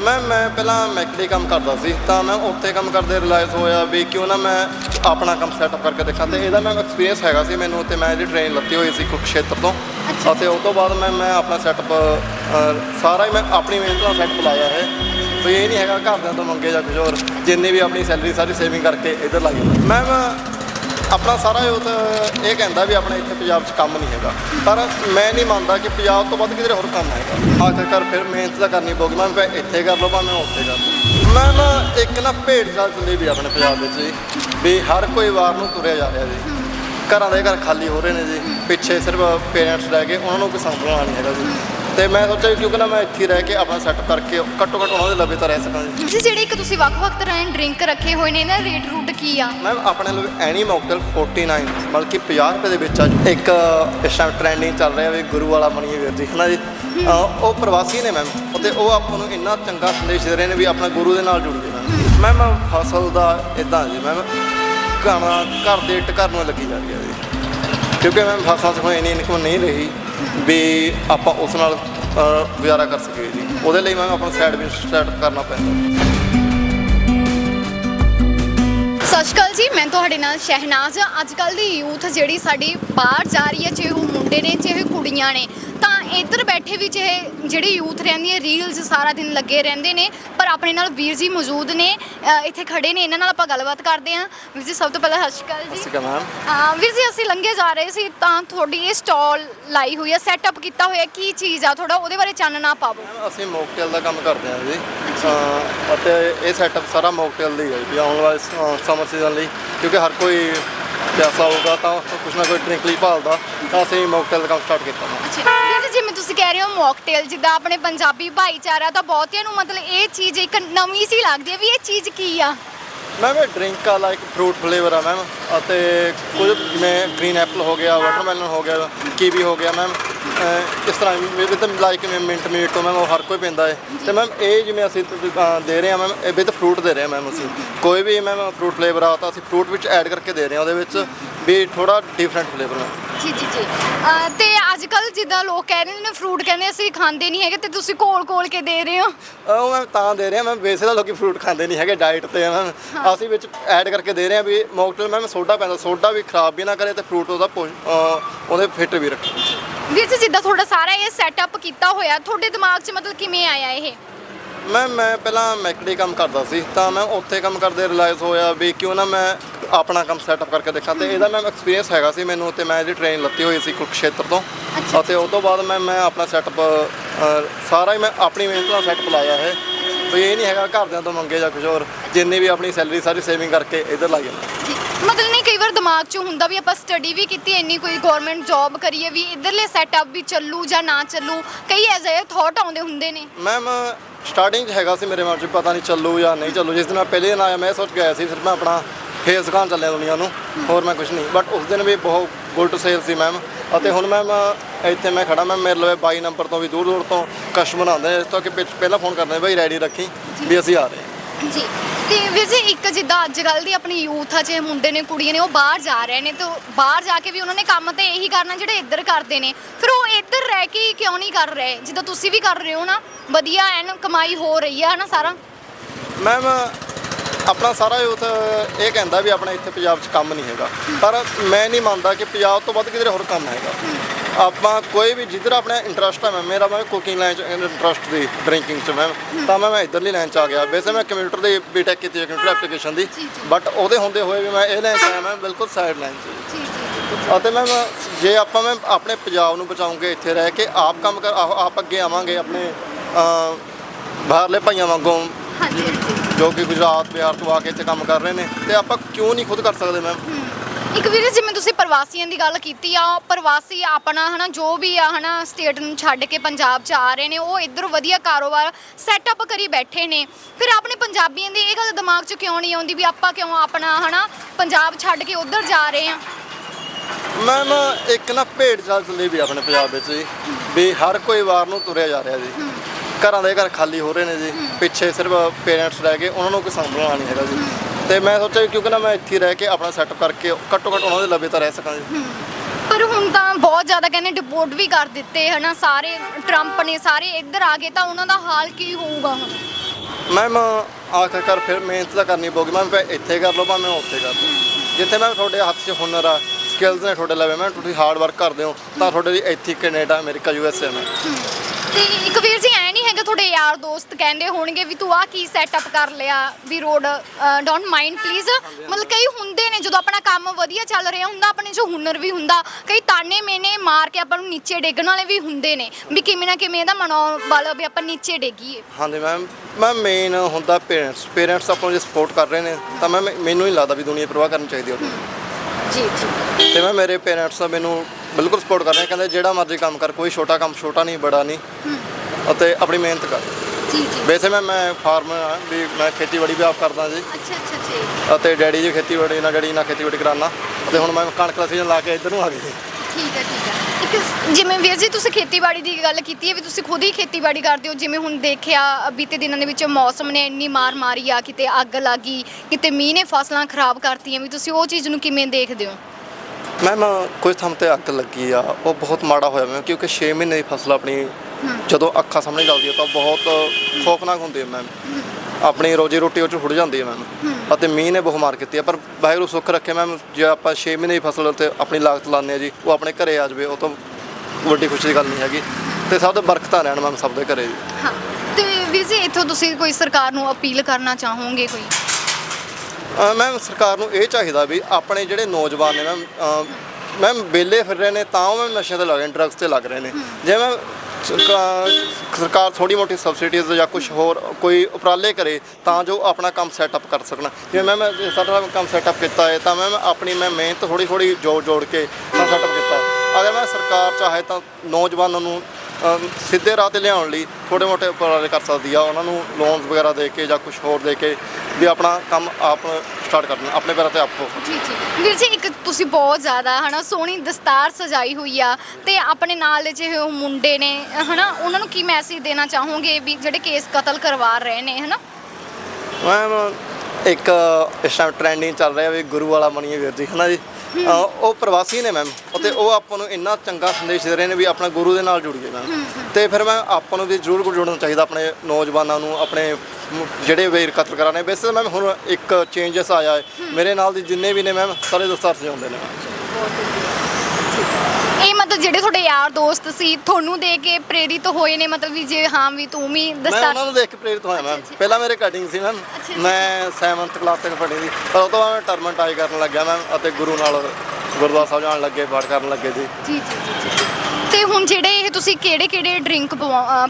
ਮੈਂ ਮੈਂ ਪਹਿਲਾਂ ਮੈਕ ਦੇ ਕੰਮ ਕਰਦਾ ਸੀ ਤਾਂ ਮੈਂ ਉੱਥੇ ਕੰਮ ਕਰਦੇ ਰਿਲਾਈਜ਼ ਹੋਇਆ ਵੀ ਕਿਉਂ ਨਾ ਮੈਂ ਆਪਣਾ ਕੰਮ ਸੈਟਅਪ ਕਰਕੇ ਦੇਖਾਂ ਤੇ ਇਹਦਾ ਮੈਂ ਐਕਸਪੀਰੀਅੰਸ ਹੈਗਾ ਸੀ ਮੈਨੂੰ ਤੇ ਮੈਂ ਇਹਦੀ ਟ੍ਰੇਨ ਲੱਤੀ ਹੋਈ ਸੀ ਕੁਰੂਕਸ਼ੇਤਰ ਤੋਂ। ਅਤੇ ਉਸ ਤੋਂ ਬਾਅਦ ਮੈਂ ਮੈਂ ਆਪਣਾ ਸੈਟਅਪ ਸਾਰਾ ਹੀ ਮੈਂ ਆਪਣੀ ਮਿਹਨਤ ਨਾਲ ਸੈਟਅਪ ਲਾਇਆ ਹੈ ਕੋਈ ਇਹ ਨਹੀਂ ਹੈਗਾ ਘਰਦਿਆਂ ਤੋਂ ਮੰਗੇ ਜਾਂ ਕੁਝ ਹੋਰ ਜਿੰਨੀ ਵੀ ਆਪਣੀ ਸੈਲਰੀ ਸਾਰੀ ਸੇਵਿੰਗ ਕਰਕੇ ਇੱਧਰ ਲਾਈ ਮੈਂ ਆਪਣਾ ਸਾਰਾ ਯੂਥ ਇਹ ਕਹਿੰਦਾ ਵੀ ਆਪਣੇ ਇੱਥੇ ਪੰਜਾਬ 'ਚ ਕੰਮ ਨਹੀਂ ਹੈਗਾ। ਪਰ ਮੈਂ ਨਹੀਂ ਮੰਨਦਾ ਕਿ ਪੰਜਾਬ ਤੋਂ ਵੱਧ ਕਿਧਰੇ ਹੋਰ ਕੰਮ ਹੈਗਾ ਆਖਿਰਕਾਰ ਫਿਰ ਮਿਹਨਤ ਤਾਂ ਕਰਨੀ ਪਊਗੀ ਮੈਂ ਭਾਵੇਂ ਇੱਥੇ ਕਰ ਲਵਾਂ ਭਾਵੇਂ ਉੱਥੇ ਕਰ ਲਵਾਂ ਮੈਂ ਨਾ ਇੱਕ ਨਾ ਭੇਡ ਚਾਲ ਚੱਲੀ ਵੀ ਆਪਣੇ ਪੰਜਾਬ ਵਿੱਚ ਜੀ, ਵੀ ਹਰ ਕੋਈ ਵਾਰ ਨੂੰ ਤੁਰਿਆ ਜਾ ਰਿਹਾ ਜੀ। ਘਰਾਂ ਦੇ ਘਰ ਖਾਲੀ ਹੋ ਰਹੇ ਨੇ ਜੀ, ਪਿੱਛੇ ਸਿਰਫ ਪੇਰੈਂਟਸ ਰਹਿ ਗਏ, ਉਹਨਾਂ ਨੂੰ ਕੋਈ ਸੰਭਲਣਾ ਨਹੀਂ ਹੈਗਾ ਜੀ। ਤੇ ਮੈਂ ਸੋਚਿਆ ਕਿਉਂਕਿ ਨਾ ਮੈਂ ਇੱਥੇ ਰਹਿ ਕੇ ਆਪਣਾ ਸੈੱਟ ਕਰਕੇ ਘੱਟੋ ਘੱਟ ਉਹਨਾਂ ਦੇ ਲਵੇ ਤਾਂ ਰਹਿ ਸਕਾਂ ਜੀ। ਜੀ ਜਿਹੜੇ ਇੱਕ ਤੁਸੀਂ ਵੱਖ-ਵੱਖ ਤਰ੍ਹਾਂ ਦੇ ਡਰਿੰਕ ਰੱਖੇ ਹੋਏ ਨੇ ਇਹਨਾਂ ਦਾ ਰੇਟ ਰੂਟ ਕੀ ਆ? ਮੈਮ ਆਪਣੇ ਲਈ ਐਨੀ ਮੌਕਟੇਲ 49 ਮਤਲਬ ਕਿ 50 ਰੁਪਏ ਦੇ ਵਿੱਚ ਆ ਇੱਕ ਇਸ ਟਾਈਮ ਟ੍ਰੈਂਡਿੰਗ ਚੱਲ ਰਿਹਾ ਵੀ ਗੁਰੂ ਵਾਲਾ ਬਣੀਏ ਵੀਰ ਜੀ ਹਨਾ ਜੀ? ਉਹ ਪ੍ਰਵਾਸੀ ਨੇ ਮੈਮ ਅਤੇ ਉਹ ਆਪਾਂ ਨੂੰ ਇੰਨਾ ਚੰਗਾ ਸੰਦੇਸ਼ ਦੇ ਰਹੇ ਨੇ ਵੀ ਆਪਣਾ ਗੁਰੂ ਦੇ ਨਾਲ ਜੁੜੀਏ ਮੈਮ ਮੈਮ ਫਸਲ ਦਾ ਇਦਾਂ ਜੀ ਮੈਮ ਘਾਣਾ ਘਰ ਦੇ ਇੱਟ ਘਰ ਨੂੰ ਲੱਗੀ ਜਾ ਰਹੀ ਹੈ ਜੀ। ਕਿਉਂਕਿ ਮੈਮ ਫਸਲਾਂ ਹੁਣ ਇੰਨੀ ਇਨਕਮ ਨਹੀਂ ਰਹੀ। ਵੀ ਆਪਾਂ ਉਸ ਨਾਲ ਅਹ, ਗੁਜ਼ਾਰਾ ਕਰ ਸਕੀਏ ਜੀ ਉਹਦੇ ਲਈ ਮੈਨੂੰ ਆਪਣਾ ਸਾਈਡ ਬਿਜ਼ਨਸ ਸਟਾਰਟ ਕਰਨਾ ਪੈਂਦਾ ਸਤਿ ਸ਼੍ਰੀ ਅਕਾਲ ਜੀ ਮੈਂ ਤੁਹਾਡੇ ਨਾਲ ਸ਼ਹਿਨਾਜ਼ ਹਾਂ। ਅੱਜ ਕੱਲ ਦੀ ਯੂਥ ਜਿਹੜੀ ਸਾਡੀ ਬਾਹਰ ਜਾ ਰਹੀ ਹੈ ਚਾਹੇ ਉਹ ਮੁੰਡੇ ਨੇ ਚਾਹੇ ਕੁੜੀਆਂ ਨੇ ਤਾਂ ਇੱਧਰ ਬੈਠੇ ਵੀ ਚਾਹੇ ਜਿਹੜੀ ਯੂਥ ਰਹਿੰਦੀ ਹੈ ਰੀਲਸ ਸਾਰਾ ਦਿਨ ਲੱਗੇ ਰਹਿੰਦੇ ਨੇ ਪਰ ਆਪਣੇ ਨਾਲ ਵੀਰ ਜੀ ਮੌਜੂਦ ਨੇ ਅ, ਇੱਥੇ ਖੜੇ ਨੇ ਇਹਨਾਂ ਨਾਲ ਆਪਾਂ ਗੱਲਬਾਤ ਕਰਦੇ ਹਾਂ। ਵੀਰ ਜੀ ਸਭ ਤੋਂ ਪਹਿਲਾਂ ਸਤਿ ਸ਼੍ਰੀ ਅਕਾਲ ਜੀ। ਸਤਿ ਸ਼੍ਰੀ ਅਕਾਲ ਮੈਮ। ਅ, ਵੀਰ ਜੀ ਅਸੀਂ ਲੰਘੇ ਜਾ ਰਹੇ ਸੀ ਤਾਂ ਤੁਹਾਡੀ ਇਹ ਸਟਾਲ ਲਾਈ ਹੋਈ ਹੈ ਸੈਟਅਪ ਕੀਤਾ ਹੋਇਆ ਕੀ ਚੀਜ਼ ਆ ਥੋੜਾ ਉਹਦੇ ਬਾਰੇ ਚਾਨਣਾ ਪਾਵੋ ਅਸੀਂ ਮੌਕਟੇਲ ਦਾ ਕੰਮ ਕਰਦੇ ਹਾਂ ਜੀ। ਅਤੇ ਇਹ ਸੈਟਅਪ ਸਾਰਾ ਮੌਕਟੇਲ ਦਾ ਹੀ ਹੈ ਵੀ ਆਉਣ ਵਾਲੇ ਸਮਰ ਸੀਜ਼ਨ ਲਈ ਕਿਉਂਕਿ ਹਰ ਕੋਈ ਪਿਆਸਾ ਹੋਊਗਾ ਤਾਂ ਕੁਛ ਨਾ ਕੋਈ ਡਰਿੰਕ ਲਈ ਭਾਲਦਾ ਤਾਂ ਅਸੀਂ ਮੌਕਟੇਲ ਦਾ ਕੰਮ ਸਟਾਰਟ ਕੀਤਾ। ਅੱਛਾ ਜੀ ਜਿਵੇਂ ਤੁਸੀਂ ਕਹਿ ਰਹੇ ਹੋ ਮੌਕਟੇਲ ਜਿੱਦਾਂ ਆਪਣੇ ਪੰਜਾਬੀ ਭਾਈਚਾਰਾ ਤਾਂ ਬਹੁਤਿਆਂ ਨੂੰ ਮਤਲਬ ਇਹ ਚੀਜ਼ ਇੱਕ ਨਵੀਂ ਸੀ ਲੱਗਦੀ ਹੈ ਵੀ ਇਹ ਚੀਜ਼ ਕੀ ਆ? ਮੈਮ ਇਹ ਡਰਿੰਕ ਆ ਲਾਈਕ ਫਰੂਟ ਫਲੇਵਰ ਆ ਮੈਮ ਅਤੇ ਕੁਝ ਜਿਵੇਂ ਗ੍ਰੀਨ ਐਪਲ ਹੋ ਗਿਆ ਵਾਟਰਮੈਲਨ ਹੋ ਗਿਆ ਕੀਵੀ ਹੋ ਗਿਆ ਮੈਮ ਇਸ ਤਰ੍ਹਾਂ ਵਿਦ ਲਾਈਕ ਮਿੰਟ ਮੀਟ ਤੋਂ ਮੈਮ ਉਹ ਹਰ ਕੋਈ ਪੈਂਦਾ ਹੈ ਤੇ ਮੈਮ ਇਹ ਜਿਵੇਂ ਅਸੀਂ ਤ- ਦੇ ਰਹੇ ਹਾਂ ਮੈਮ ਇਹ ਵਿਦ ਫਰੂਟ ਦੇ ਰਹੇ ਹਾਂ ਮੈਮ ਅਸੀਂ। ਕੋਈ ਵੀ ਮੈਮ ਫਰੂਟ ਫਲੇਵਰ ਆ ਤਾਂ ਅਸੀਂ ਫਰੂਟ ਵਿੱਚ ਐਡ ਕਰਕੇ ਦੇ ਰਹੇ ਹਾਂ, ਉਹਦੇ ਵਿੱਚ ਵੀ ਥੋੜਾ ਡਿਫਰੈਂਟ ਫਲੇਵਰ ਹੈ ਜੀ ਜੀ ਜੀ। ਅਹ ਤੇ ਅੱਜ ਕੱਲ ਜਿੱਦਾਂ ਲੋਕ ਕਹਿ ਰਹੇ ਨੇ ਫਰੂਟ ਕਹਿੰਦੇ ਅਸੀਂ ਖਾਂਦੇ ਨਹੀਂ ਹੈਗੇ ਤੇ ਤੁਸੀਂ ਕੋਲ ਕੋਲ ਕੇ ਦੇ ਰਹੇ ਹੋ? ਉਹ ਮੈਂ ਤਾਂ ਦੇ ਰਿਹਾ ਮੈਂ ਵੈਸੇ ਤਾਂ ਲੋਕੀ ਫਰੂਟ ਖਾਂਦੇ ਨਹੀਂ ਹੈਗੇ ਡਾਈਟ ਤੇ। ਮੈਮ ਅਸੀਂ ਵਿੱਚ ਐਡ ਕਰਕੇ ਦੇ ਰਹੇ ਹਾਂ ਵੀ ਮੌਕਟੇਲ ਮੈਮ ਸੋਡਾ ਪੈਂਦਾ ਸੋਡਾ ਵੀ ਖਰਾਬ ਵੀ ਨਾ ਕਰੇ ਤੇ ਫਰੂਟ ਉਹਦਾ ਪੋ- ਅਹ ਉਹਦੇ ਫਿੱਟ ਵੀ ਰੱਖੇ। ਵੀਰ ਜੀ ਜਿੱਦਾਂ ਤੁਹਾਡਾ ਸਾਰਾ ਇਹ ਸੈਟਅਪ ਕੀਤਾ ਹੋਇਆ ਤੁਹਾਡੇ ਦਿਮਾਗ 'ਚ ਮਤਲਬ ਕਿਵੇਂ ਆਇਆ ਇਹ? ਮੈਂ ਮੈਂ ਪਹਿਲਾਂ ਮੈਕ ਦੇ ਕੰਮ ਕਰਦਾ ਸੀ ਤਾਂ ਮੈਂ ਉੱਥੇ ਕੰਮ ਕਰਦੇ ਰਿਲਾਈਜ਼ ਹੋਇਆ ਵੀ ਕਿਉਂ ਨਾ ਮੈਂ ਆਪਣਾ ਕੰਮ ਸੈਟਅਪ ਕਰਕੇ ਦੇਖਾਂ ਤੇ ਇਹਦਾ ਮੈਂ ਐਕਸਪੀਰੀਅੰਸ ਹੈਗਾ ਸੀ ਮੈਨੂੰ ਤੇ ਮੈਂ ਇਹਦੀ ਟ੍ਰੇਨ ਲੱਤੀ ਹੋਈ ਸੀ ਕੁਰੂਕਸ਼ੇਤਰ ਤੋਂ। ਅਤੇ ਉਸ ਤੋਂ ਬਾਅਦ ਮੈਂ ਮੈਂ ਆਪਣਾ ਸੈਟਅਪ ਸਾਰਾ ਹੀ ਮੈਂ ਆਪਣੀ ਮਿਹਨਤ ਨਾਲ ਸੈਟਅਪ ਲਾਇਆ ਹੈ ਕੋਈ ਇਹ ਨਹੀਂ ਹੈਗਾ ਘਰਦਿਆਂ ਤੋਂ ਮੰਗੇ ਜਾਂ ਕੁਝ ਹੋਰ ਜਿੰਨੀ ਵੀ ਆਪਣੀ ਸੈਲਰੀ ਸਾਰੀ ਸੇਵਿੰਗ ਕਰਕੇ ਇੱਧਰ ਲਾਈ ਹੈ ਜੀ ਮਤਲਬ ਨਹੀਂ, ਕਈ ਵਾਰ ਦਿਮਾਗ 'ਚ ਹੁੰਦਾ ਵੀ ਆਪਾਂ ਸਟੱਡੀ ਵੀ ਕੀਤੀ, ਇੰਨੀ ਕੋਈ ਗਵਰਨਮੈਂਟ ਜੌਬ ਕਰੀਏ, ਵੀ ਇਧਰਲੇ ਸੈਟਅਪ ਵੀ ਚੱਲੂ ਜਾਂ ਨਾ ਚੱਲੂ। ਕਈ ਐਜ਼ੇ ਥਾਟ ਆਉਂਦੇ ਹੁੰਦੇ ਨੇ। ਮੈਮ ਸਟਾਰਟਿੰਗ 'ਚ ਹੈਗਾ ਸੀ ਮੇਰੇ ਮਨ 'ਚ ਪਤਾ ਨਹੀਂ ਚੱਲੂ ਜਾਂ ਨਹੀਂ ਚੱਲੂ। ਜਿਸ ਦਿਨ ਮੈਂ ਪਹਿਲੇ ਦਿਨ ਆਇਆ, ਮੈਂ ਸੋਚ ਕੇ ਆਇਆ ਸੀ, ਸਿਰਫ ਮੈਂ ਆਪਣਾ ਫੇਸ ਦਿਖਾਉਣ ਚੱਲਿਆ ਦੁਨੀਆ ਨੂੰ, ਹੋਰ ਮੈਂ ਕੁਝ ਨਹੀਂ। ਬਟ ਉਸ ਦਿਨ ਵੀ ਬਹੁਤ ਗੁੱਡ ਸੇਲ ਸੀ ਮੈਮ ਅਤੇ ਹੁਣ ਮੈਮ ਇੱਥੇ ਮੈਂ ਖੜਾ ਮੈਂ ਮੇਰੇ ਲਵੇ 22 ਨੰਬਰ ਤੋਂ ਵੀ ਦੂਰ ਦੂਰ ਤੋਂ ਕਸਟਮਰ ਆਉਂਦੇ ਨੇ ਇਸ ਤੋਂ ਕਿ ਪਹਿਲਾਂ ਫੋਨ ਕਰਦੇ ਨੇ ਰੈਡੀ ਰੱਖੀ ਵੀ ਅਸੀਂ ਆ ਰਹੇ ਜੀ। ਤੇ ਵੀਰ ਜੀ, ਇੱਕ ਜਿੱਦਾਂ ਅੱਜ ਕੱਲ ਦੀ ਆਪਣੀ ਯੂਥ ਆ ਚਾਹੇ ਮੁੰਡੇ ਨੇ, ਕੁੜੀਆਂ ਨੇ, ਉਹ ਬਾਹਰ ਜਾ ਰਹੇ ਨੇ ਤੇ ਉਹ ਬਾਹਰ ਜਾ ਕੇ ਵੀ ਉਹਨਾਂ ਨੇ ਕੰਮ ਤੇ ਇਹੀ ਕਰਨਾ ਜਿਹੜੇ ਇੱਧਰ ਕਰਦੇ ਨੇ। ਫਿਰ ਉਹ ਇੱਧਰ ਰਹਿ ਕੇ ਕਿਉਂ ਨਹੀਂ ਕਰ ਰਹੇ? ਜਿੱਦਾਂ ਤੁਸੀਂ ਵੀ ਕਰ ਰਹੇ ਹੋ ਨਾ, ਵਧੀਆ ਐਨ ਕਮਾਈ ਹੋ ਰਹੀ ਆ ਨਾ ਸਾਰਾ? ਮੈਮ ਆਪਣਾ ਸਾਰਾ ਯੂਥ ਇਹ ਕਹਿੰਦਾ ਵੀ ਆਪਣਾ ਇੱਥੇ ਪੰਜਾਬ 'ਚ ਕੰਮ ਨਹੀਂ ਹੈਗਾ। ਪਰ ਮੈਂ ਨਹੀਂ ਮੰਨਦਾ ਕਿ ਪੰਜਾਬ ਤੋਂ ਵੱਧ ਕਿਧਰੇ ਹੋਰ ਕੰਮ ਹੈਗਾ। ਆਪਾਂ ਕੋਈ ਵੀ ਜਿੱਧਰ ਆਪਣਾ ਇੰਟਰਸਟ ਹੈ ਮੈਂ ਮੇਰਾ ਮੈਂ ਕੁਕਿੰਗ ਲਾਈਨ 'ਚ ਇੰਟਰਸਟ ਦੀ ਡਰਿੰਕਿੰਗ 'ਚ ਮੈਮ ਤਾਂ ਮੈਂ ਮੈਂ ਇੱਧਰਲੀ ਲਾਈਨ 'ਚ ਆ ਗਿਆ। ਵੈਸੇ ਮੈਂ ਕੰਪਿਊਟਰ ਦੀ ਬੀਟੈਕ ਕੀਤੀ ਹੈ ਕੰਪਿਊਟਰ ਐਪਲੀਕੇਸ਼ਨ ਦੀ। ਬਟ ਉਹਦੇ ਹੁੰਦੇ ਹੋਏ ਵੀ ਮੈਂ ਇਹ ਲਾਈਨ 'ਚ ਆਇਆ ਮੈਂ ਬਿਲਕੁਲ ਸਾਈਡ ਲਾਈਨ 'ਚ। ਅਤੇ ਮੈਮ ਜੇ ਆਪਾਂ ਮੈਂ ਆਪਣੇ ਪੰਜਾਬ ਨੂੰ ਬਚਾਉਂਗੇ ਇੱਥੇ ਰਹਿ ਕੇ ਆਪ ਕੰਮ ਕਰ ਆਪ ਆਪ ਅੱਗੇ ਆਵਾਂਗੇ ਆਪਣੇ ਅਹ, ਬਾਹਰਲੇ ਭਾਈਆਂ ਵਾਂਗੂ। ਹਾਂਜੀ ਹਾਂਜੀ। ਜੋ ਕਿ ਗੁਜਰਾਤ ਬਿਹਾਰ ਤੋਂ ਆ ਕੇ ਇੱਥੇ ਕੰਮ ਕਰ ਰਹੇ ਨੇ। ਤੇ ਆਪਾਂ ਕਿਉਂ ਨਹੀਂ ਖੁਦ ਕਰ ਸਕਦੇ ਮੈਮ? ਇੱਕ ਵੀਰ ਜਿਵੇਂ ਤੁਸੀਂ ਪ੍ਰਵਾਸੀਆਂ ਦੀ ਗੱਲ ਕੀਤੀ ਆ ਪ੍ਰਵਾਸੀ ਆਪਣਾ ਹਨਾ ਜੋ ਵੀ ਆ ਹਨਾ ਸਟੇਟ ਨੂੰ ਛੱਡ ਕੇ ਪੰਜਾਬ 'ਚ ਆ ਰਹੇ ਨੇ ਉਹ ਇੱਧਰ ਵਧੀਆ ਕਾਰੋਬਾਰ ਸੈਟਅਪ ਕਰੀ ਬੈਠੇ ਨੇ। ਫਿਰ ਆਪਣੇ ਪੰਜਾਬੀਆਂ ਦੀ ਇਹ ਗੱਲ ਦਿਮਾਗ 'ਚ ਕਿਉਂ ਨਹੀਂ ਆਉਂਦੀ ਵੀ ਆਪਾਂ ਕਿਉਂ ਆਪਣਾ ਹਨਾ ਪੰਜਾਬ ਛੱਡ ਕੇ ਉੱਧਰ ਜਾ ਰਹੇ ਆ? ਮੈਮ ਇੱਕ ਨਾ ਭੇਡ ਚਾਲ ਚੱਲੀ ਵੀ ਆਪਣੇ ਪੰਜਾਬ ਵਿੱਚ ਜੀ ਵੀ ਹਰ ਕੋਈ ਵਾਰ ਨੂੰ ਤੁਰਿਆ ਜਾ ਰਿਹਾ ਜੀ। ਘਰਾਂ ਦੇ ਘਰ ਖਾਲੀ ਹੋ ਰਹੇ ਨੇ ਜੀ। ਪਿੱਛੇ ਸਿਰਫ ਪੇਰੈਂਟਸ ਰਹਿ ਗਏ ਉਹਨਾਂ ਨੂੰ ਕੋਈ ਸੰਭਲਣਾ ਨਹੀਂ ਹੈਗਾ ਜੀ। ਤੇ ਮੈਂ ਸੋਚਿਆ ਵੀ ਕਿਉਂਕਿ ਨਾ ਮੈਂ ਇੱਥੇ ਹੀ ਰਹਿ ਕੇ ਆਪਣਾ ਸੈਟਅਪ ਕਰਕੇ ਘੱਟੋ ਘੱਟ ਉਹਨਾਂ ਦੇ ਲਵੇ ਤਾਂ ਰਹਿ ਸਕਾਂ ਜੀ। ਪਰ ਹੁਣ ਤਾਂ ਬਹੁਤ ਜ਼ਿਆਦਾ ਕਹਿੰਦੇ ਡਿਪੋਰਟ ਵੀ ਕਰ ਦਿੱਤੇ ਹਨਾ ਸਾਰੇ ਟਰੰਪ ਨੇ ਸਾਰੇ ਇੱਧਰ ਆ ਗਏ ਤਾਂ ਉਹਨਾਂ ਦਾ ਹਾਲ ਕੀ ਹੋਊਗਾ ਹੁਣ? ਮੈਮ ਆਖਰਕਾਰ ਫਿਰ ਮਿਹਨਤ ਤਾਂ ਕਰਨੀ ਪਊਗੀ। ਮੈਮ ਭਾਵੇਂ ਇੱਥੇ ਕਰ ਲਓ ਭਾਵੇਂ ਉੱਥੇ ਕਰ ਲਓ। ਜਿੱਥੇ ਮੈਮ ਤੁਹਾਡੇ ਹੱਥ 'ਚ ਹੁਨਰ ਆ ਸਕਿੱਲਸ ਨੇ ਤੁਹਾਡੇ ਲਵੇ ਮੈਮ ਤੁਸੀਂ ਹਾਰਡ ਵਰਕ ਕਰਦੇ ਹੋ ਤਾਂ ਤੁਹਾਡੇ ਲਈ ਇੱਥੇ Canada America U S A ਮੈਂ ਤੇ ਇੱਕ ਵੀਰ ਜੀ ਐ ਨਹੀਂ ਹੈਗਾ ਤੁਹਾਡੇ ਯਾਰ ਦੋਸਤ ਕਹਿੰਦੇ ਹੋਣਗੇ ਵੀ ਤੂੰ ਆ ਕੀ ਸੈਟਅਪ ਕਰ ਲਿਆ ਵੀ ਰੋਡ ਡੋਂਟ ਮਾਈਂਡ ਪਲੀਜ਼ ਮਤਲਬ ਕਈ ਹੁੰਦੇ ਨੇ ਜਦੋਂ ਆਪਣਾ ਕੰਮ ਵਧੀਆ ਚੱਲ ਰਿਹਾ ਹੁੰਦਾ ਆਪਣੇ 'ਚ ਹੁਨਰ ਵੀ ਹੁੰਦਾ। ਕਈ ਤਾਨੇ ਮੇਨੇ ਮਾਰ ਕੇ ਆਪਾਂ ਨੂੰ ਨੀਚੇ ਡੇਗਣ ਵਾਲੇ ਵੀ ਹੁੰਦੇ ਨੇ ਵੀ ਕਿਵੇਂ ਨਾ ਕਿਵੇਂ ਇਹਦਾ ਮਨੋਬਲ ਵੀ ਆਪਾਂ ਨੀਚੇ ਡੇਗੀਏ। ਹਾਂਜੀ ਮੈਮ ਮੈਮ ਮੇਨ ਹੁੰਦਾ ਪੇਰੈਂਟਸ ਪੇਰੈਂਟਸ ਆਪਾਂ ਨੂੰ ਜੇ ਸਪੋਰਟ ਕਰ ਰਹੇ ਨੇ ਤਾਂ ਮੈਮ ਮੈਨੂੰ ਨਹੀਂ ਲੱਗਦਾ ਵੀ ਦੁਨੀਆ ਦੀ ਪਰਵਾਹ ਕਰਨੀ ਚਾਹੀਦੀ ਉਹਦੀ। ਜੀ ਜੀ। ਤੇ ਮੈਂ ਮੇਰੇ ਪੇਰੈਂਟਸ ਮੈਨੂੰ ਬਿਲਕੁਲ ਸਪੋਰਟ ਕਰ ਰਹੇ ਕਹਿੰਦੇ ਜਿਹੜਾ ਮਰਜ਼ੀ ਕੰਮ ਕਰ ਕੋਈ ਛੋਟਾ ਕੰਮ ਛੋਟਾ ਨਹੀਂ ਬੜਾ ਨਹੀਂ। ਅਤੇ ਆਪਣੀ ਮਿਹਨਤ ਕਰ। ਜੀ ਜੀ। ਵੈਸੇ ਮੈਂ ਮੈਂ ਫਾਰਮਰ ਹਾਂ ਵੀ ਮੈਂ ਖੇਤੀਬਾੜੀ ਵੀ ਆਪ ਕਰਦਾ ਜੀ। ਅੱਛਾ ਅੱਛਾ ਜੀ। ਅਤੇ ਡੈਡੀ ਜੀ ਖੇਤੀਬਾੜੀ ਨਾਲ ਡੈਡੀ ਨਾਲ ਖੇਤੀਬਾੜੀ ਕਰਾਉਣਾ ਤੇ ਹੁਣ ਮੈਂ ਕਣਕ ਦਾ ਸੀਜ਼ਨ ਲਾ ਕੇ ਇੱਧਰ ਨੂੰ ਆ ਗਿਆ ਜੀ ਠੀਕ ਹੈ ਠੀਕ ਹੈ। ਇੱਕ ਜਿਵੇਂ ਵੀਰ ਜੀ ਤੁਸੀਂ ਖੇਤੀਬਾੜੀ ਦੀ ਗੱਲ ਕੀਤੀ ਹੈ ਵੀ ਤੁਸੀਂ ਖੁਦ ਹੀ ਖੇਤੀਬਾੜੀ ਕਰਦੇ ਹੋ। ਜਿਵੇਂ ਹੁਣ ਦੇਖਿਆ ਬੀਤੇ ਦਿਨਾਂ ਦੇ ਵਿੱਚ ਮੌਸਮ ਨੇ ਇੰਨੀ ਮਾਰ ਮਾਰੀ ਆ ਕਿਤੇ ਅੱਗ ਲੱਗੀ ਕਿਤੇ ਮੀਂਹ ਨੇ ਫਸਲਾਂ ਖਰਾਬ ਕਰਤੀਆਂ। ਵੀ ਤੁਸੀਂ ਉਹ ਚੀਜ਼ ਨੂੰ ਕਿਵੇਂ ਦੇਖਦੇ ਹੋ? ਮੈਮ ਕੁਝ ਥਾਂ ਤੇ ਅੱਗ ਲੱਗੀ ਆ ਉਹ ਬਹੁਤ ਮਾੜਾ ਹੋਇਆ ਮੈਮ ਕਿਉਂਕਿ 6 ਮਹੀਨੇ ਦੀ ਫਸਲ ਆਪਣੀ ਜਦੋਂ ਅੱਖਾਂ ਸਾਹਮਣੇ ਚੱਲਦੀ ਹੈ ਤਾਂ ਬਹੁਤ ਖੌਫਨਾਕ ਹੁੰਦੀ ਹੈ ਮੈਮ। ਆਪਣੀ ਰੋਜੀ ਰੋਟੀ ਉਹ 'ਚ ਫੁੱਟ ਜਾਂਦੀ ਹੈ ਮੈਮ। ਅਤੇ ਮੀਂਹ ਨੇ ਬਹੁਤ ਮਾਰ ਕੀਤੀ ਹੈ ਪਰ ਵਾਹਿਗੁਰੂ ਸੁੱਖ ਰੱਖੇ ਮੈਮ ਜੇ ਆਪਾਂ 6 ਮਹੀਨੇ ਦੀ ਫਸਲ ਤੇ ਆਪਣੀ ਲਾਗਤ ਲਾਉਂਦੇ ਹਾਂ ਜੀ ਉਹ ਆਪਣੇ ਘਰੇ ਆ ਜਾਵੇ ਉਹ ਤੋਂ ਵੱਡੀ ਖੁਸ਼ੀ ਦੀ ਗੱਲ ਨਹੀਂ ਹੈਗੀ। ਤੇ ਸਭ ਤੋਂ ਬਰਕਤਾਂ ਰਹਿਣ ਮੈਮ ਸਭ ਦੇ ਘਰੇ। ਜੀ ਹਾਂ। ਤੇ ਵੀਰ ਜੀ ਇੱਥੋਂ ਤੁਸੀਂ ਕੋਈ ਸਰਕਾਰ ਨੂੰ ਅਪੀਲ ਕਰਨਾ ਚਾਹੋਗੇ ਕੋਈ? ਮੈਮ ਸਰਕਾਰ ਨੂੰ ਇਹ ਚਾਹੀਦਾ ਵੀ ਆਪਣੇ ਜਿਹੜੇ ਨੌਜਵਾਨ ਨੇ ਮੈਮ ਅ, ਮੈਮ ਬੇਲੇ ਫਿਰ ਰਹੇ ਨੇ ਤਾਂ ਉਹ ਮੈਮ ਨਸ਼ੇ ਤੇ ਲੱਗ ਰਹੇ ਨੇ ਡਰੱਗਸ ਤੇ ਲੱਗ ਰਹੇ ਨੇ। ਜੇ ਮੈਂ ਸਰਕਾਰ- ਸਰਕਾਰ ਥੋੜੀ ਮੋਟੀ ਸਬਸਿਡੀਜ਼ ਜਾਂ ਕੁਝ ਹੋਰ ਕੋਈ ਉਪਰਾਲੇ ਕਰੇ ਤਾਂ ਜੋ ਆਪਣਾ ਕੰਮ ਸੈਟਅਪ ਕਰ ਸਕਣ। ਜੇ ਮੈਂ ਜੇ ਸਾਡਾ ਕੰਮ ਸੈਟਅਪ ਕੀਤਾ ਹੈ ਤਾਂ ਮੈਂ ਆਪਣੀ ਮੈਂ ਮਿਹਨਤ ਥੋੜੀ ਥੋੜੀ ਜੋੜ ਜੋੜ ਕੇ ਤਾਂ ਸੈਟਅਪ ਕੀਤਾ ਅਗਰ ਮੈਂ ਸਰਕਾਰ ਚਾਹੇ ਤਾਂ ਨੌਜਵਾਨਾਂ ਨੂੰ ਸਿੱਧੇ ਰਾਹ ਤੇ ਲਿਆਉਣ ਲਈ ਥੋੜੇ ਮੋਟੇ ਉਪਰਾਲੇ ਕਰ ਸਕਦੀ ਆ। ਉਹਨਾਂ ਨੂੰ ਲੋਨਸ ਵਗੈਰਾ ਦੇ ਕੇ ਜਾਂ ਕੁਝ ਹੋਰ ਦੇ ਕੇ ਵੀ ਆਪਣਾ ਕੰਮ ਆਪ ਸਟਾਰਟ ਕਰਨਾ ਆਪਣੇ ਪੈਰਾਂ ਤੇ ਆਪ ਜੀ ਜੀ। ਵੀਰ ਜੀ ਇੱਕ ਤੁਸੀਂ ਬਹੁਤ ਜ਼ਿਆਦਾ ਹਨਾ ਸੋਹਣੀ ਦਸਤਾਰ ਸਜਾਈ ਹੋਈ ਆ ਤੇ ਆਪਣੇ ਨਾਲ ਦੇ ਜਿਹੜੇ ਉਹ ਮੁੰਡੇ ਨੇ ਹਨਾ ਉਹਨਾਂ ਨੂੰ ਕੀ ਮੈਸੇਜ ਦੇਣਾ ਚਾਹੋਗੇ ਵੀ ਜਿਹੜੇ ਕੇਸ ਕਤਲ ਕਰਵਾ ਰਹੇ ਨੇ ਹਨਾ? ਮੈਮ ਇੱਕ ਇਸ ਟਾਈਮ ਟ੍ਰੈਂਡਿੰਗ ਚੱਲ ਰਿਹਾ ਵੀ ਗੁਰੂ ਵਾਲਾ ਬਣੀਏ ਵੀਰ ਜੀ ਹਨਾ ਜੀ? ਅ, ਉਹ ਪ੍ਰਵਾਸੀ ਨੇ ਮੈਮ ਅਤੇ ਉਹ ਆਪਾਂ ਨੂੰ ਇੰਨਾ ਚੰਗਾ ਸੰਦੇਸ਼ ਦੇ ਰਹੇ ਨੇ ਵੀ ਆਪਣਾ ਗੁਰੂ ਦੇ ਨਾਲ ਜੁੜੀਏ ਮੈਮ ਤੇ ਫਿਰ ਮੈਂ ਆਪਾਂ ਨੂੰ ਵੀ ਜ਼ਰੂਰ ਜੁੜਨਾ ਚਾਹੀਦਾ ਆਪਣੇ ਨੌਜਵਾਨਾਂ ਨੂੰ ਆਪਣੇ ਮ- ਜਿਹੜੇ ਵੀਰ ਕਤਲ ਕਰਾਣੇ ਵੈਸੇ ਮੈਮ ਹੁਣ ਇੱਕ ਚੇਂਜਸ ਆਇਆ ਹੈ। ਮੇਰੇ ਨਾਲ ਦੇ ਜਿੰਨੇ ਵੀ ਨੇ ਮੈਮ ਸਾਰੇ ਦਸਤਾਰ ਸਜਾਉਂਦੇ ਨੇ। ਮਤਲਬ ਜਿਹੜੇ ਤੁਹਾਡੇ ਯਾਰ ਦੋਸਤ ਸੀ ਤੁਹਾਨੂੰ ਦੇ ਕੇ ਪ੍ਰੇਰਿਤ ਹੋਏ ਨੇ ਮਤਲਬ ਵੀ ਜੇ ਹਾਂ ਵੀ ਤੂੰ ਵੀ ਮੈਂ ਦਸਤਾਰ ਉਹਨਾਂ ਨੂੰ ਦੇਖ ਕੇ ਪ੍ਰੇਰਿਤ ਹੋਇਆ ਮੈਮ। ਪਹਿਲਾਂ ਮੇਰੇ ਕਟਿੰਗ ਸੀ ਮੈਮ ਅੱਛਾ, ਅੱਛਾ। ਮੈਂ 7th ਕਲਾਸ ਤੱਕ ਪੜ੍ਹੀ ਸੀ। ਪਰ ਉਹ ਤੋਂ ਬਾਅਦ ਮੈਂ ਟਰਮਨ ਟਾਈ ਕਰਨ ਲੱਗਿਆ ਮੈਮ ਅਤੇ ਗੁਰੂ ਨਾਲ ਗੁਰਦੁਆਰਾ ਸਾਹਿਬ ਜਾਣ ਲੱਗੇ ਪਾਠ ਕਰਨ ਲੱਗੇ ਜੀ। ਜੀ ਜੀ ਜੀ ਜੀ, ਜੀ ਤੇ ਹੁਣ ਜਿਹੜੇ ਇਹ ਤੁਸੀਂ ਕਿਹੜੇ ਕਿਹੜੇ ਡਰਿੰਕ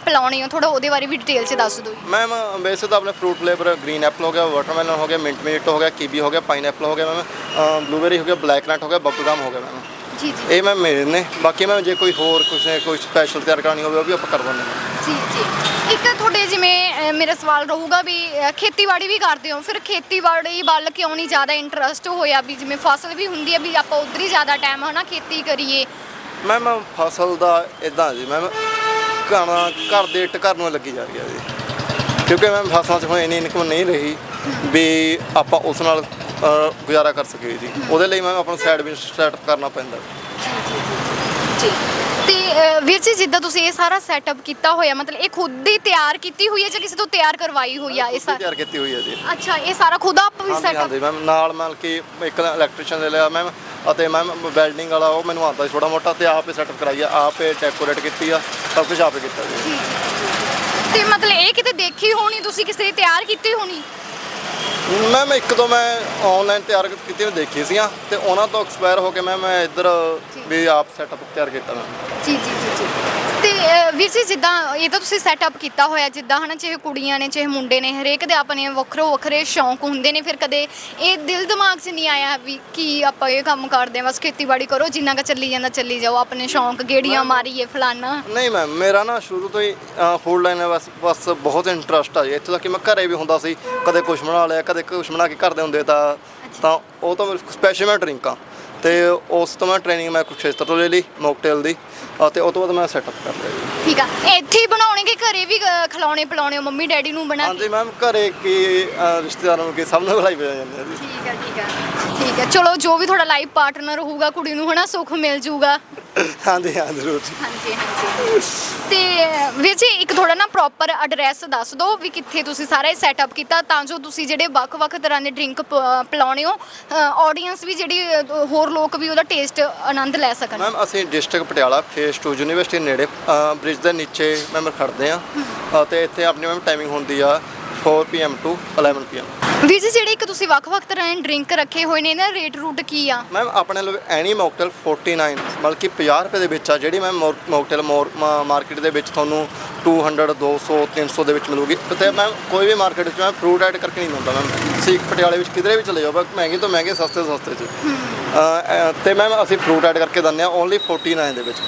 ਪਿਲਾਉਣੇ ਹੋ? ਥੋੜਾ ਉਹਦੇ ਬਾਰੇ ਵੀ ਡਿਟੇਲ ਚ ਦੱਸ ਦਿਓ ਮੈਮ ਵੈਸੇ ਤਾਂ ਆਪਣੇ ਫਰੂਟ ਫਲੇਵਰ ਗ੍ਰੀਨ ਐਪਲ ਹੋ ਗਿਆ ਵਾਟਰਮੈਲਨ ਹੋ ਗਿਆ ਮਿੰਟ ਮੀਟ ਹੋ ਗਿਆ ਕੀਵੀ ਹੋ ਗਿਆ ਪਾਈਨਐਪਲ ਹੋ ਗਿਆ ਮੈਮ ਬਲੂਬੇਰੀ ਹੋ ਗਿਆ ਬਲੈਕ ਨਟ ਹੋ ਗਿਆ ਬਬਲਗਮ ਹੋ ਗਿਆ ਮੈਮ ਜੀ ਜੀ। ਇਹ ਮੈਮ ਮੇਰੇ ਨੇ। ਬਾਕੀ ਮੈਮ ਜੇ ਕੋਈ ਹੋਰ ਨੇ ਕੋਈ ਸਪੈਸ਼ਲ ਤਿਆਰ ਕਰਨੀ ਹੋਵੇ ਉਹ ਵੀ ਆਪਾਂ ਕਰ ਦਿੰਦੇ ਹਾਂ। ਜੀ ਜੀ। ਇੱਕ ਤੁਹਾਡੇ ਜਿਵੇਂ ਮੇਰਾ ਸਵਾਲ ਰਹੂਗਾ ਵੀ ਖੇਤੀਬਾੜੀ ਵੀ ਕਰਦੇ ਹੋ। ਫਿਰ ਖੇਤੀਬਾੜੀ ਵੱਲ ਕਿਉਂ ਨਹੀਂ ਜ਼ਿਆਦਾ ਇੰਟਰਸਟ ਹੋਇਆ? ਵੀ ਜਿਵੇਂ ਫਸਲ ਵੀ ਹੁੰਦੀ ਹੈ ਵੀ ਆਪਾਂ ਉਧਰ ਹੀ ਜ਼ਿਆਦਾ ਟਾਈਮ ਹਨਾ ਖੇਤੀ ਕਰੀਏ। ਮੈਮ ਫਸਲ ਦਾ ਇਦਾਂ ਜੀ ਮੈਮ ਘਰ ਘਰ ਦੇ ਇੱਟ ਘਰ ਨੂੰ ਲੱਗੀ ਜਾ ਰਹੀ ਹੈ ਜੀ। ਕਿਉਂਕਿ ਮੈਮ ਫਸਲਾਂ 'ਚ ਹੁਣ ਇੰਨੀ ਇਨਕਮ ਨਹੀਂ ਰਹੀ ਵੀ ਆਪਾਂ ਉਸ ਨਾਲ ਗੁਜ਼ਾਰਾ ਕਰ ਸਕੀਏ ਜੀ। ਉਹਦੇ ਲਈ ਮੈਮ ਆਪਾਂ ਨੂੰ ਸਾਈਡ ਬਿਜ਼ਨਸ ਸੈਟਅਪ ਕਰਨਾ ਪੈਂਦਾ। ਜੀ ਤੇ ਵੀਰ ਜੀ ਜਿੱਦਾਂ ਤੁਸੀਂ ਇਹ ਸਾਰਾ ਸੈਟਅਪ ਕੀਤਾ ਹੋਇਆ ਮਤਲਬ ਇਹ ਖੁਦ ਹੀ ਤਿਆਰ ਕੀਤੀ ਹੋਈ ਹੈ ਜਾਂ ਕਿਸੇ ਤੋਂ ਤਿਆਰ ਕਰਵਾਈ ਹੋਈ ਆ? ਇਹ ਖੁਦ ਹੀ ਸਾਰਾ ਤਿਆਰ ਕੀਤੀ ਹੋਈ ਹੈ ਜੀ। ਅੱਛਾ ਇਹ ਸਾਰਾ ਖੁਦ ਆਪ ਵੀ ਹਾਂਜੀ ਸੈਟਅਪ ਹਾਂਜੀ ਮੈਮ ਨਾਲ ਮਲ ਕੇ ਇੱਕ ਇਲੈਕਟ੍ਰੀਸ਼ੀਅਨ ਦੇ ਲਿਆ ਮੈਮ ਅਤੇ ਮੈਮ ਵੈਲਡਿੰਗ ਵਾਲਾ ਉਹ ਮੈਨੂੰ ਆਉਂਦਾ ਸੀ ਥੋੜਾ ਮੋਟਾ ਤੇ ਆਪੇ ਸੈਟਅਪ ਕਰਾਈ ਆ। ਆਪੇ ਡੈਕੋਰੇਟ ਕੀਤੀ ਆ ਸਭ ਕੁਝ ਆਪੇ ਕੀਤਾ ਜੀ। ਤੇ ਮਤਲਬ ਇਹ ਕਿਤੇ ਦੇਖੀ ਹੋਣੀ ਤੁਸੀਂ ਕਿਸੇ ਦੀ ਤਿਆਰ ਕੀਤੀ ਹੋਣੀ? ਮੈਮ ਇੱਕ ਤੋਂ ਮੈਂ ਆਨਲਾਈਨ ਤਿਆਰ ਕੀਤੀ ਹੋਈ ਦੇਖੀ ਸੀਆਂ ਤੇ ਉਹਨਾਂ ਤੋਂ ਐਕਸਪਾਇਰ ਹੋ ਕੇ ਮੈਂ ਮੈਂ ਇੱਧਰ ਵੀ ਆਪ ਸੈਟਅਪ ਤਿਆਰ ਕੀਤਾ ਮੈਂ। ਜੀ ਜੀ ਜੀ ਜੀ। ਤੇ ਅਹ, ਵੀਰ ਜੀ ਜਿੱਦਾਂ ਇਹ ਤਾਂ ਤੁਸੀਂ ਸੈਟਅਪ ਕੀਤਾ ਹੋਇਆ ਜਿੱਦਾਂ ਹਨਾ ਚਾਹੇ ਕੁੜੀਆਂ ਨੇ ਚਾਹੇ ਮੁੰਡੇ ਨੇ ਹਰੇਕ ਦੇ ਆਪਣੇ ਵੱਖਰੋ ਵੱਖਰੇ ਸ਼ੌਂਕ ਹੁੰਦੇ ਨੇ ਫਿਰ ਕਦੇ ਇਹ ਦਿਲ ਦਿਮਾਗ 'ਚ ਨਹੀਂ ਆਇਆ ਵੀ ਕੀ ਆਪਾਂ ਇਹ ਕੰਮ ਕਰਦੇ ਹਾਂ ਬਸ ਖੇਤੀਬਾੜੀ ਕਰੋ ਜਿੰਨਾ ਕ ਚੱਲੀ ਜਾਂਦਾ ਚੱਲੀ ਜਾਓ ਆਪਣੇ ਸ਼ੌਂਕ ਗੇੜੀਆਂ ਮਾਰੀਏ ਫਲਾਨਾ। ਨਹੀਂ ਮੈਮ ਮੇਰਾ ਨਾ ਸ਼ੁਰੂ ਤੋਂ ਹੀ ਫੂਡ ਲਾਈਨ ਬਸ ਬਸ ਬਹੁਤ ਇੰਟਰਸਟ ਆ ਜੀ। ਇੱਥੋਂ ਤੱਕ ਕਿ ਮੈਂ ਘਰੇ ਵੀ ਹੁੰਦਾ ਸੀ ਕਦੇ ਕੁਛ ਬਣਾ ਲਿਆ ਕਦੇ ਕੁਛ ਬਣਾ ਕੇ ਘਰ ਦੇ ਹੁੰਦੇ ਤਾਂ ਤਾਂ ਉਹ ਤਾਂ ਸਪੈਸ਼ਲ ਮੈਂ ਡਰਿੰਕਾਂ ਤੇ ਉਸ ਤੋਂ ਮੈਂ ਟ੍ਰੇਨਿੰਗ ਮੈਂ ਕੁਛੇਤਰ ਤੋਂ ਲੈ ਲਈ ਮੌਕਟੇਲ ਦੀ ਅਤੇ ਉਹ ਤੋਂ ਬਾਅਦ ਮੈਂ ਸੈਟਅਪ ਕਰ ਲਿਆ ਜੀ। ਠੀਕ ਆ। ਇੱਥੇ ਹੀ ਬਣਾਉਣੇ ਕਿ ਘਰੇ ਵੀ ਖਿਲਾਉਣੇ ਪਿਲਾਉਣੇ ਹੋ ਮੰਮੀ ਡੈਡੀ ਨੂੰ ਬਣਾ ਕੇ? ਹਾਂਜੀ ਮੈਮ ਘਰੇ ਕੀ ਅਹ, ਰਿਸ਼ਤੇਦਾਰਾਂ ਨੂੰ ਕੀ ਸਭ ਨੂੰ ਬੁਲਾਈ ਪੈ ਜਾਂਦੇ ਆ ਜੀ। ਠੀਕ ਹੈ ਠੀਕ ਹੈ ਠੀਕ ਹੈ ਚਲੋ ਜੋ ਵੀ ਤੁਹਾਡਾ ਲਾਈਫ ਪਾਰਟਨਰ ਹੋਊਗਾ ਕੁੜੀ ਨੂੰ ਹਨਾ ਸੁੱਖ ਮਿਲ ਜਾਊਗਾ ਹਾਂਜੀ ਹਾਂ ਜ਼ਰੂਰ ਜੀ। ਹਾਂਜੀ ਹਾਂਜੀ। ਤੇ ਵੀਰ ਜੀ ਇੱਕ ਥੋੜਾ ਨਾ ਪ੍ਰੋਪਰ ਐਡਰੈਸ ਦੱਸ ਦਿਓ ਵੀ ਕਿੱਥੇ ਤੁਸੀਂ ਸਾਰਾ ਇਹ ਸੈਟਅਪ ਕੀਤਾ ਤਾਂ ਜੋ ਤੁਸੀਂ ਜਿਹੜੇ ਵੱਖ-ਵੱਖ ਤਰ੍ਹਾਂ ਦੇ ਡਰਿੰਕ ਪਿਲਾਉਣੇ ਹੋ ਆਡੀਅנס ਵੀ ਜਿਹੜੀ ਅ, ਹੋਰ ਲੋਕ ਵੀ ਉਹਦਾ ਟੇਸਟ ਆਨੰਦ ਲੈ ਸਕਣ। ਮੈਮ ਅਸੀਂ ਡਿਸਟ੍ਰਿਕਟ ਪਟਿਆਲਾ ਫੇਸ 2 ਯੂਨੀਵਰਸਿਟੀ ਨੇੜੇ ਬ੍ਰਿਜ ਦੇ ਨੀਚੇ ਮੈਮ ਖੜਦੇ ਆ ਅਤੇ ਇੱਥੇ ਆਪਣੀ ਮੈਮ ਟਾਈਮਿੰਗ ਹੁੰਦੀ ਆ 4 ਪੀਐਮ ਟੂ 11 ਪੀਐਮ ਵੀਰ ਜੀ ਜਿਹੜੇ ਇੱਕ ਤੁਸੀਂ ਵੱਖ-ਵੱਖ ਤਰ੍ਹਾਂ ਦੇ ਡਰਿੰਕ ਰੱਖੇ ਹੋਏ ਨੇ ਇਹਨਾਂ ਰੇਟ ਰੂਟ ਕੀ ਆ? ਮੈਮ ਆਪਣੇ ਲਵੇ ਐਨੀ ਮੌਕਟੇਲ 49 ਮਤਲਬ ਕਿ 50 ਰੁਪਏ ਦੇ ਵਿੱਚ ਆ ਜਿਹੜੀ ਮੈਮ ਮੌਕਟੇਲ ਮਾਰਕੀਟ ਦੇ ਵਿੱਚ ਤੁਹਾਨੂੰ 200 200 300 ਦੇ ਵਿੱਚ ਮਿਲੂਗੀ। ਤੇ ਮੈਮ ਕੋਈ ਵੀ ਮਾਰਕੀਟ ਵਿੱਚ ਮੈਂ ਫਰੂਟ ਐਡ ਕਰਕੇ ਨਹੀਂ ਦਿੰਦਾ ਮੈਮ ਸੀਕ ਪਟਿਆਲੇ ਵਿੱਚ ਕਿਧਰੇ ਵੀ ਚਲੇ ਜਾਓ ਬਸ ਮਹਿੰਗੇ ਤੋਂ ਮਹਿੰਗੇ ਸਸਤੇ ਤੋਂ ਸਸਤੇ ਚ। ਤੇ ਮੈਮ ਅਸੀਂ ਫਰੂਟ ਐਡ ਕਰਕੇ ਦਿੰਦੇ ਆ ਓਨਲੀ 49 ਦੇ ਵਿੱਚ।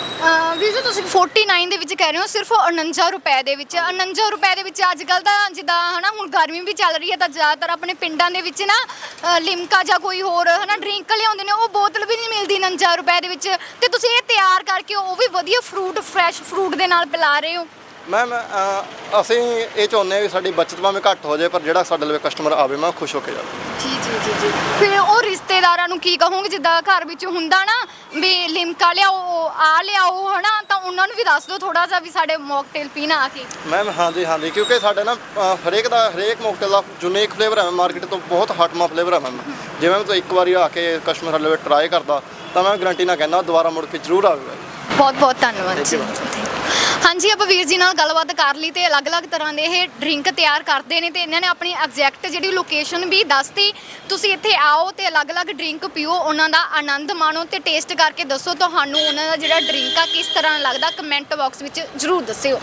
ਵੀਰ ਜੀ ਤੁਸੀਂ 49 ਦੇ ਵਿੱਚ ਕਹਿ ਰਹੇ ਹੋ ਸਿਰਫ 49 ਰੁਪਏ ਦੇ ਵਿੱਚ। 49 ਰੁਪਏ ਦੇ ਵਿੱਚ ਅੱਜ ਕੱਲ ਤਾਂ ਜਿੱਦਾਂ ਹਨਾ ਹੁਣ ਗਰਮੀ ਵੀ ਚੱਲ ਰਹੀ ਹੈ ਤਾਂ ਜ਼ਿਆਦਾਤਰ ਆਪਣੇ ਪਿੰਡਾਂ ਦੇ ਵਿੱਚ ਨਾ ਅਹ ਲਿਮਕਾ ਜਾਂ ਕੋਈ ਹੋਰ ਹਨਾ ਡਰਿੰਕ ਲਿਆਉਂਦੇ ਨੇ ਉਹ ਬੋਤਲ ਵੀ ਨਹੀਂ ਮਿਲਦੀ 49 ਰੁਪਏ ਦੇ ਵਿੱਚ। ਤੇ ਤੁਸੀਂ ਇਹ ਤਿਆਰ ਕਰਕੇ ਉਹ ਵੀ ਵਧੀਆ ਫਰੂਟ ਫਰੈਸ਼ ਫਰੂਟ ਦੇ ਨਾਲ ਪਿਲਾ ਰਹੇ ਹੋ? ਮੈਮ ਅ, ਅਸੀਂ ਇਹ ਚਾਹੁੰਦੇ ਹਾਂ ਵੀ ਸਾਡੀ ਬਚਤ ਭਾਵੇਂ ਘੱਟ ਹੋ ਜਾਏ ਪਰ ਜਿਹੜਾ ਸਾਡੇ ਲਵੇ ਕਸਟਮਰ ਆਵੇ ਮੈਂ ਖੁਸ਼ ਹੋ ਕੇ ਜਾਵੇ। ਜੀ ਜੀ ਜੀ ਜੀ। ਫਿਰ ਉਹ ਰਿਸ਼ਤੇਦਾਰਾਂ ਨੂੰ ਕੀ ਕਹੋਗੇ? ਜਿੱਦਾਂ ਘਰ ਵਿੱਚ ਹੁੰਦਾ ਨਾ ਵੀ ਲਿਮਕਾ ਲਿਆਓ ਆ ਲਿਆਓ ਹਨਾ? ਤਾਂ ਉਹਨਾਂ ਨੂੰ ਵੀ ਦੱਸ ਦਿਓ ਥੋੜਾ ਜਿਹਾ ਵੀ ਸਾਡੇ ਮੌਕਟੇਲ ਪੀਣਾ ਆ ਕੇ। ਮੈਮ ਹਾਂਜੀ ਹਾਂਜੀ ਕਿਉਂਕਿ ਸਾਡੇ ਨਾ ਅ, ਹਰੇਕ ਦਾ ਹਰੇਕ ਮੌਕਟੇਲ ਦਾ ਯੂਨੀਕ ਫਲੇਵਰ ਹੈ ਮਾਰਕੀਟ ਤੋਂ ਬਹੁਤ ਹਟਮਾ ਫਲੇਵਰ ਹੈ ਮੈਮ ਜਿਵੇਂ ਮੈਂ ਤਾਂ ਇੱਕ ਵਾਰੀ ਆ ਕੇ ਕਸਟਮਰ ਲਵੇ ਟਰਾਈ ਕਰਦਾ ਤਾਂ ਮੈਂ ਗਰੰਟੀ ਨਾਲ ਕਹਿੰਦਾ ਦੁਬਾਰਾ ਮੁੜ ਕੇ ਜ਼ਰੂਰ ਆਵੇਗਾ ਜੀ। ਬਹੁਤ ਬਹੁਤ ਧੰਨਵਾਦ ਜੀ। ਹਾਂਜੀ, ਆਪਾਂ ਵੀਰ ਜੀ ਨਾਲ ਗੱਲਬਾਤ ਕਰ ਲਈ ਤੇ ਅਲੱਗ-ਅਲੱਗ ਤਰ੍ਹਾਂ ਦੇ ਇਹ ਡਰਿੰਕ ਤਿਆਰ ਕਰਦੇ ਨੇ ਤੇ ਇਹਨਾਂ ਨੇ ਆਪਣੀ ਐਗਜ਼ੈਕਟ ਜਿਹੜੀ ਲੋਕੇਸ਼ਨ ਵੀ ਦੱਸਤੀ। ਤੁਸੀਂ ਇੱਥੇ ਆਓ ਤੇ ਅਲੱਗ-ਅਲੱਗ ਡਰਿੰਕ ਪੀਓ, ਉਹਨਾਂ ਦਾ ਆਨੰਦ ਮਾਣੋ ਤੇ ਟੇਸਟ ਕਰਕੇ ਦੱਸੋ ਤੁਹਾਨੂੰ ਉਹਨਾਂ ਦਾ ਜਿਹੜਾ ਡਰਿੰਕ ਆ ਕਿਸ ਤਰ੍ਹਾਂ ਲੱਗਦਾ ਕਮੈਂਟ ਬਾਕਸ ਵਿੱਚ ਜਰੂਰ ਦੱਸਿਓ।